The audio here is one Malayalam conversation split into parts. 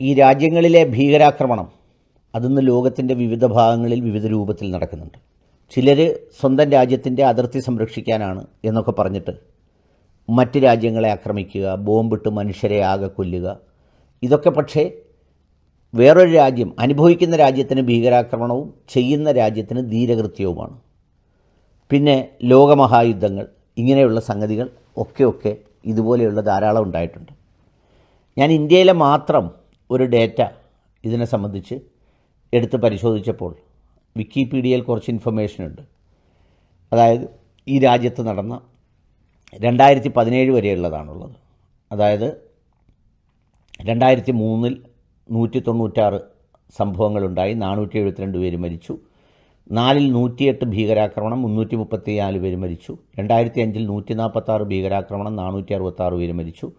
ഈ രാജ്യങ്ങളിലെ ഭീകരാക്രമണം അതിന്ന് ലോകത്തിന്റെ വിവിധ ഭാഗങ്ങളിൽ വിവിധ രൂപത്തിൽ നടക്കുന്നുണ്ട്. ചിലർ സ്വന്തം രാജ്യത്തിന്റെ അതിർത്തി സംരക്ഷിക്കാനാണ് എന്നൊക്കെ പറഞ്ഞിട്ട് മറ്റ് രാജ്യങ്ങളെ ആക്രമിക്കുക ബോംബിട്ട് മനുഷ്യരെ ആകെ കൊല്ലുക. ഇതൊക്കെ പക്ഷേ വേറൊരു രാജ്യം അനുഭവിക്കുന്ന രാജ്യത്തിന് ഭീകരാക്രമണവും ചെയ്യുന്ന രാജ്യത്തിന് ധീരകൃത്യവുമാണ്. പിന്നെ ലോകമഹായുദ്ധങ്ങൾ ഇങ്ങനെയുള്ള സംഗതികൾ ഒക്കെ ഒക്കെ ഇതുപോലെയുള്ള ധാരാളം ഉണ്ടായിട്ടുണ്ട്. ഞാൻ ഇന്ത്യയിലെ മാത്രം ഒരു ഡേറ്റ ഇതിനെ സംബന്ധിച്ച് എടുത്ത് പരിശോധിച്ചപ്പോൾ വിക്കിപീഡിയയിൽ കുറച്ച് ഇൻഫർമേഷൻ ഉണ്ട്. അതായത് ഈ രാജ്യത്ത് നടന്ന രണ്ടായിരത്തി പതിനേഴ് വരെയുള്ളതാണുള്ളത്. അതായത് രണ്ടായിരത്തി മൂന്നിൽ നൂറ്റി തൊണ്ണൂറ്റാറ് സംഭവങ്ങളുണ്ടായി നാനൂറ്റി എഴുപത്തിരണ്ട് പേര് മരിച്ചു. നാലിൽ നൂറ്റിയെട്ട് ഭീകരാക്രമണം മുന്നൂറ്റി മുപ്പത്തി നാല് പേര് മരിച്ചു. രണ്ടായിരത്തി അഞ്ചിൽ നൂറ്റി നാൽപ്പത്താറ് ഭീകരാക്രമണം നാനൂറ്റി അറുപത്താറ് പേര് മരിച്ചു.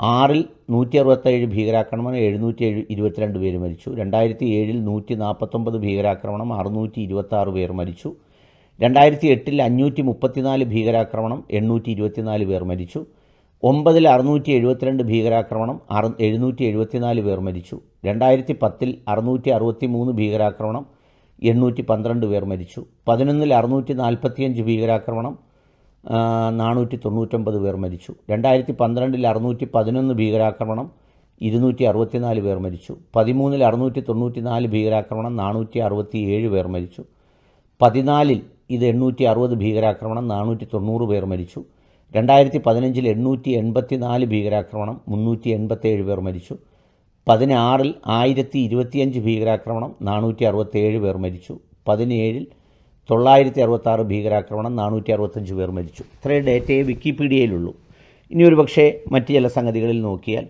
ആറിൽ നൂറ്റി അറുപത്തേഴ് ഭീകരാക്രമണം എഴുന്നൂറ്റി എഴു ഇരുപത്തിരണ്ട് പേര് മരിച്ചു. രണ്ടായിരത്തി ഏഴിൽ നൂറ്റി നാൽപ്പത്തൊമ്പത് ഭീകരാക്രമണം അറുന്നൂറ്റി ഇരുപത്താറ് പേർ മരിച്ചു. രണ്ടായിരത്തി എട്ടിൽ അഞ്ഞൂറ്റി മുപ്പത്തിനാല് ഭീകരാക്രമണം എണ്ണൂറ്റി ഇരുപത്തിനാല് പേർ മരിച്ചു. ഒമ്പതിൽ അറുന്നൂറ്റി എഴുപത്തിരണ്ട് ഭീകരാക്രമണം അറു എഴുന്നൂറ്റി എഴുപത്തിനാല് പേർ മരിച്ചു. രണ്ടായിരത്തി പത്തിൽ അറുന്നൂറ്റി അറുപത്തി മൂന്ന് ഭീകരാക്രമണം എണ്ണൂറ്റി പന്ത്രണ്ട് പേർ മരിച്ചു. പതിനൊന്നിൽ അറുന്നൂറ്റി നാൽപ്പത്തിയഞ്ച് ഭീകരാക്രമണം നാനൂറ്റി തൊണ്ണൂറ്റൊമ്പത് പേർ മരിച്ചു. രണ്ടായിരത്തി പന്ത്രണ്ടിൽ അറുന്നൂറ്റി പതിനൊന്ന് ഭീകരാക്രമണം ഇരുന്നൂറ്റി അറുപത്തിനാല് പേർ മരിച്ചു. പതിമൂന്നിൽ അറുന്നൂറ്റി തൊണ്ണൂറ്റി നാല് ഭീകരാക്രമണം നാനൂറ്റി അറുപത്തി ഏഴ് പേർ മരിച്ചു. പതിനാലിൽ ഇത് എണ്ണൂറ്റി അറുപത് ഭീകരാക്രമണം നാനൂറ്റി തൊണ്ണൂറ് പേർ മരിച്ചു. രണ്ടായിരത്തി പതിനഞ്ചിൽ എണ്ണൂറ്റി എൺപത്തി നാല് ഭീകരാക്രമണം മുന്നൂറ്റി എൺപത്തേഴ് പേർ മരിച്ചു. പതിനാറിൽ ആയിരത്തി ഇരുപത്തിയഞ്ച് ഭീകരാക്രമണം നാനൂറ്റി അറുപത്തേഴ് പേർ മരിച്ചു. പതിനേഴിൽ തൊള്ളായിരത്തി അറുപത്താറ് ഭീകരാക്രമണം നാനൂറ്റി അറുപത്തഞ്ച് പേർ മരിച്ചു. ഇത്രയും ഡേറ്റയെ വിക്കിപീഡിയയിലുള്ളൂ. ഇനി ഒരു പക്ഷേ മറ്റ് ചില സംഗതികളിൽ നോക്കിയാൽ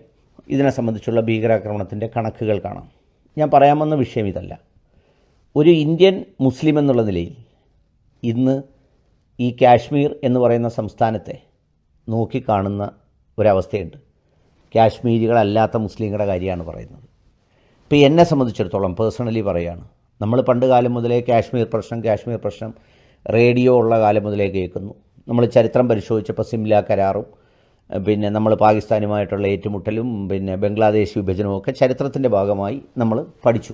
ഇതിനെ സംബന്ധിച്ചുള്ള ഭീകരാക്രമണത്തിന്റെ കണക്കുകൾ കാണാം. ഞാൻ പറയാമെന്ന വിഷയം ഇതല്ല. ഒരു ഇന്ത്യൻ മുസ്ലിം എന്നുള്ള നിലയിൽ ഇന്ന് ഈ കാശ്മീർ എന്ന് പറയുന്ന സംസ്ഥാനത്തെ നോക്കിക്കാണുന്ന ഒരവസ്ഥയുണ്ട്. കാശ്മീരികളല്ലാത്ത മുസ്ലിങ്ങളുടെ കാര്യമാണ് പറയുന്നത്. ഇപ്പോൾ എന്നെ സംബന്ധിച്ചിടത്തോളം പേഴ്സണലി പറയുകയാണ് നമ്മൾ പണ്ട് കാലം മുതലേ കാശ്മീർ പ്രശ്നം കാശ്മീർ പ്രശ്നം റേഡിയോ ഉള്ള കാലം മുതലേ കേൾക്കുന്നു. നമ്മൾ ചരിത്രം പരിശോധിച്ചപ്പോൾ സിംല കരാറും പിന്നെ നമ്മൾ പാകിസ്ഥാനുമായിട്ടുള്ള ഏറ്റുമുട്ടലും പിന്നെ ബംഗ്ലാദേശ് വിഭജനവും ഒക്കെ ചരിത്രത്തിന്റെ ഭാഗമായി നമ്മൾ പഠിച്ചു.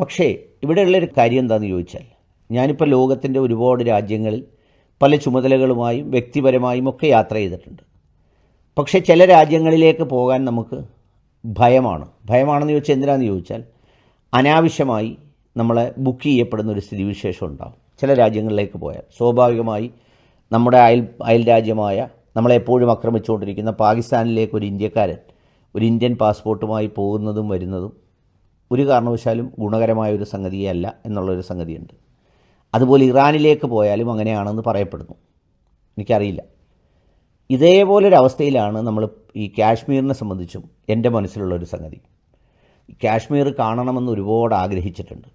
പക്ഷേ ഇവിടെയുള്ളൊരു കാര്യം എന്താണെന്ന് ചോദിച്ചാൽ ഞാനിപ്പോൾ ലോകത്തിന്റെ ഒരുപാട് രാജ്യങ്ങളിൽ പല ചുമതലകളുമായും വ്യക്തിപരമായും ഒക്കെ യാത്ര ചെയ്തിട്ടുണ്ട്. പക്ഷേ ചില രാജ്യങ്ങളിലേക്ക് പോകാൻ നമുക്ക് ഭയമാണ്. ഭയമാണെന്ന് ചോദിച്ചാൽ എന്തിനാണെന്ന് ചോദിച്ചാൽ അനാവശ്യമായി നമ്മളെ ബുക്ക് ചെയ്യപ്പെടുന്ന ഒരു സ്ഥിതിവിശേഷം ഉണ്ടാകും ചില രാജ്യങ്ങളിലേക്ക് പോയാൽ. സ്വാഭാവികമായി നമ്മുടെ അയൽ അയൽ രാജ്യമായ നമ്മളെപ്പോഴും ആക്രമിച്ചുകൊണ്ടിരിക്കുന്ന പാകിസ്ഥാനിലേക്ക് ഒരു ഇന്ത്യക്കാരൻ ഒരു ഇന്ത്യൻ പാസ്പോർട്ടുമായി പോകുന്നതും വരുന്നതും ഒരു കാരണവശാലും ഗുണകരമായ ഒരു സംഗതിയല്ല എന്നുള്ളൊരു സംഗതിയുണ്ട്. അതുപോലെ ഇറാനിലേക്ക് പോയാലും അങ്ങനെയാണെന്ന് പറയപ്പെടുന്നു. എനിക്കറിയില്ല. ഇതേപോലൊരവസ്ഥയിലാണ് നമ്മൾ ഈ കാശ്മീരിനെ സംബന്ധിച്ചും എന്റെ മനസ്സിലുള്ളൊരു സംഗതി. ഈ കാശ്മീർ കാണണമെന്ന് ഒരുപാട് ആഗ്രഹിച്ചിട്ടുണ്ട്.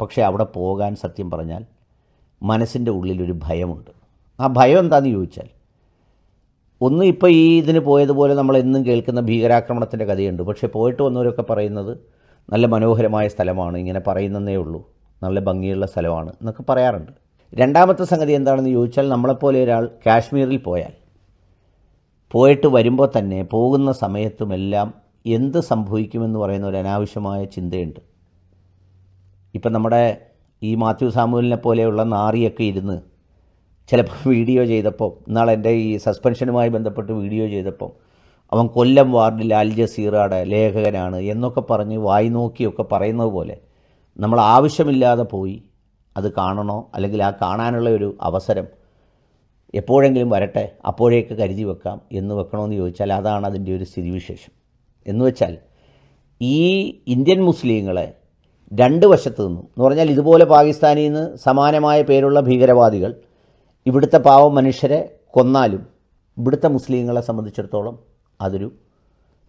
പക്ഷേ അവിടെ പോകാൻ സത്യം പറഞ്ഞാൽ മനസ്സിന്റെ ഉള്ളിലൊരു ഭയമുണ്ട്. ആ ഭയം എന്താണെന്ന് ചോദിച്ചാൽ ഒന്ന് ഇപ്പോൾ ഈ ഇതിന് പോയതുപോലെ നമ്മൾ എന്നും കേൾക്കുന്ന ഭീകരാക്രമണത്തിന്റെ കഥയുണ്ട്. പക്ഷേ പോയിട്ട് വന്നവരൊക്കെ പറയുന്നത് നല്ല മനോഹരമായ സ്ഥലമാണ്. ഇങ്ങനെ പറയുന്നതേ ഉള്ളൂ. നല്ല ഭംഗിയുള്ള സ്ഥലമാണ് എന്നൊക്കെ പറയാറുണ്ട്. രണ്ടാമത്തെ സംഗതി എന്താണെന്ന് ചോദിച്ചാൽ നമ്മളെപ്പോലെ ഒരാൾ കാശ്മീരിൽ പോയാൽ പോയിട്ട് വരുമ്പോൾ തന്നെ പോകുന്ന സമയത്തുമെല്ലാം എന്ത് സംഭവിക്കുമെന്ന് പറയുന്ന ഒരു അനാവശ്യമായ ചിന്തയുണ്ട്. ഇപ്പം നമ്മുടെ ഈ മാത്യു സാമുവലിനെ പോലെയുള്ള നാറിയൊക്കെ ഇരുന്ന് ചിലപ്പോൾ വീഡിയോ ചെയ്തപ്പോൾ ഇന്നാൾ എന്റെ ഈ സസ്പെൻഷനുമായി ബന്ധപ്പെട്ട് വീഡിയോ ചെയ്തപ്പോൾ അവൻ കൊല്ലം വാർഡിൽ അൽ ജസീറയുടെ ലേഖകനാണ് എന്നൊക്കെ പറഞ്ഞ് വായി നോക്കിയൊക്കെ പറയുന്നത് പോലെ നമ്മൾ ആവശ്യമില്ലാതെ പോയി അത് കാണണോ? അല്ലെങ്കിൽ ആ കാണാനുള്ള ഒരു അവസരം എപ്പോഴെങ്കിലും വരട്ടെ അപ്പോഴേക്ക് കരുതി വെക്കാം എന്ന് വെക്കണമെന്ന് ചോദിച്ചാൽ അതാണ് അതിന്റെ ഒരു സ്ഥിതിവിശേഷം. എന്ന് വെച്ചാൽ ഈ ഇന്ത്യൻ മുസ്ലിങ്ങളെ രണ്ട് വശത്തു നിന്നും എന്ന് പറഞ്ഞാൽ ഇതുപോലെ പാകിസ്ഥാനിൽ നിന്ന് സമാനമായ പേരുള്ള ഭീകരവാദികൾ ഇവിടുത്തെ പാവം മനുഷ്യരെ കൊന്നാലും ഇവിടുത്തെ മുസ്ലിങ്ങളെ സംബന്ധിച്ചിടത്തോളം അതൊരു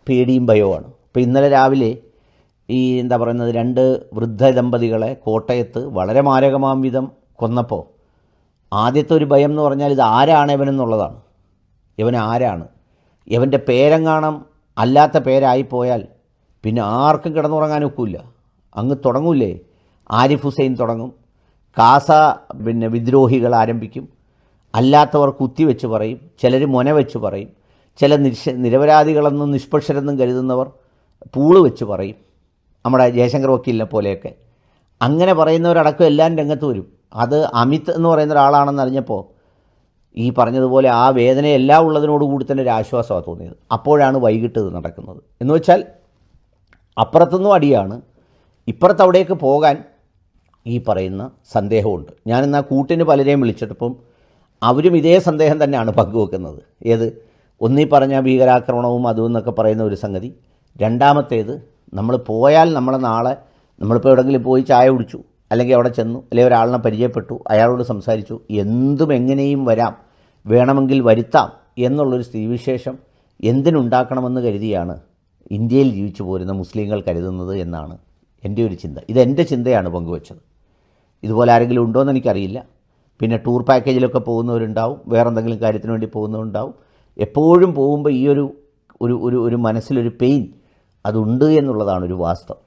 പേടിയും ഭയവുമാണ്. അപ്പോൾ ഇന്നലെ രാവിലെ ഈ എന്താ പറയുന്നത് രണ്ട് വൃദ്ധ ദമ്പതികളെ കോട്ടയത്ത് വളരെ മാരകമാം വിധം കൊന്നപ്പോൾ ആദ്യത്തെ ഒരു ഭയം എന്ന് പറഞ്ഞാൽ ഇത് ആരാണ് ഇവനെന്നുള്ളതാണ്. ഇവൻ ആരാണ്? ഇവന്റെ പേരെങ്ങാണം അല്ലാത്ത പേരായിപ്പോയാൽ പിന്നെ ആർക്കും കിടന്നുറങ്ങാനൊക്കില്ല അങ്ങ് തുടങ്ങൂലേ? ആരിഫ് ഹുസൈൻ തുടങ്ങും. കാസ പിന്നെ വിദ്രോഹികൾ ആരംഭിക്കും. അല്ലാത്തവർ കുത്തിവെച്ച് പറയും. ചിലർ മൊന വെച്ച് പറയും. ചില നിഷ നിരപരാധികളെന്നും നിഷ്പക്ഷരെന്നും കരുതുന്നവർ പൂൾ വെച്ച് പറയും. നമ്മുടെ ജയശങ്കർ വക്കീലിനെ പോലെയൊക്കെ. അങ്ങനെ പറയുന്നവരടക്കം എല്ലാം രംഗത്ത് വരും. അത് അമിത് എന്ന് പറയുന്ന ഒരാളാണെന്ന് അറിഞ്ഞപ്പോൾ ഈ പറഞ്ഞതുപോലെ ആ വേദന എല്ലാം ഉള്ളതിനോടുകൂടി തന്നെ ഒരു ആശ്വാസമാണ് തോന്നിയത്. അപ്പോഴാണ് വൈകിട്ട് ഇത് നടക്കുന്നത്. എന്ന് വെച്ചാൽ അപ്പുറത്തുനിന്നും അടിയാണ്. ഇപ്പുറത്ത് അവിടേക്ക് പോകാൻ ഈ പറയുന്ന സന്ദേഹമുണ്ട്. ഞാനിന്ന് ആ കൂട്ടിന് പലരെയും വിളിച്ചിട്ടപ്പം അവരും ഇതേ സന്ദേഹം തന്നെയാണ് പങ്കുവെക്കുന്നത്. ഏത്? ഒന്നീ പറഞ്ഞ ഭീകരാക്രമണവും അതും എന്നൊക്കെ പറയുന്ന ഒരു സംഗതി. രണ്ടാമത്തേത് നമ്മൾ പോയാൽ നമ്മളെ നാളെ നമ്മളിപ്പോൾ എവിടെയെങ്കിലും പോയി ചായ കുടിച്ചു അല്ലെങ്കിൽ അവിടെ ചെന്നു അല്ലെങ്കിൽ ഒരാളിനെ പരിചയപ്പെട്ടു അയാളോട് സംസാരിച്ചു എന്തും എങ്ങനെയും വരാം. വേണമെങ്കിൽ വരുത്താം എന്നുള്ളൊരു സ്ഥിതിവിശേഷം എന്തിനുണ്ടാക്കണമെന്ന് കരുതിയാണ് ഇന്ത്യയിൽ ജീവിച്ചു പോരുന്ന മുസ്ലിങ്ങൾ കരുതുന്നത് എന്നാണ് എന്റെ ഒരു ചിന്ത. ഇതെന്റെ ചിന്തയാണ് പങ്കുവച്ചത്. ഇതുപോലെ ആരെങ്കിലും ഉണ്ടോ എന്ന് എനിക്കറിയില്ല. പിന്നെ ടൂർ പാക്കേജിലൊക്കെ പോകുന്നവരുണ്ടാവും വേറെ എന്തെങ്കിലും കാര്യത്തിന് വേണ്ടി പോകുന്നവരുണ്ടാവും. എപ്പോഴും പോകുമ്പോൾ ഈ ഒരു ഒരു ഒരു മനസ്സിലൊരു പെയിൻ അതുണ്ട് എന്നുള്ളതാണ് ഒരു വാസ്തവം.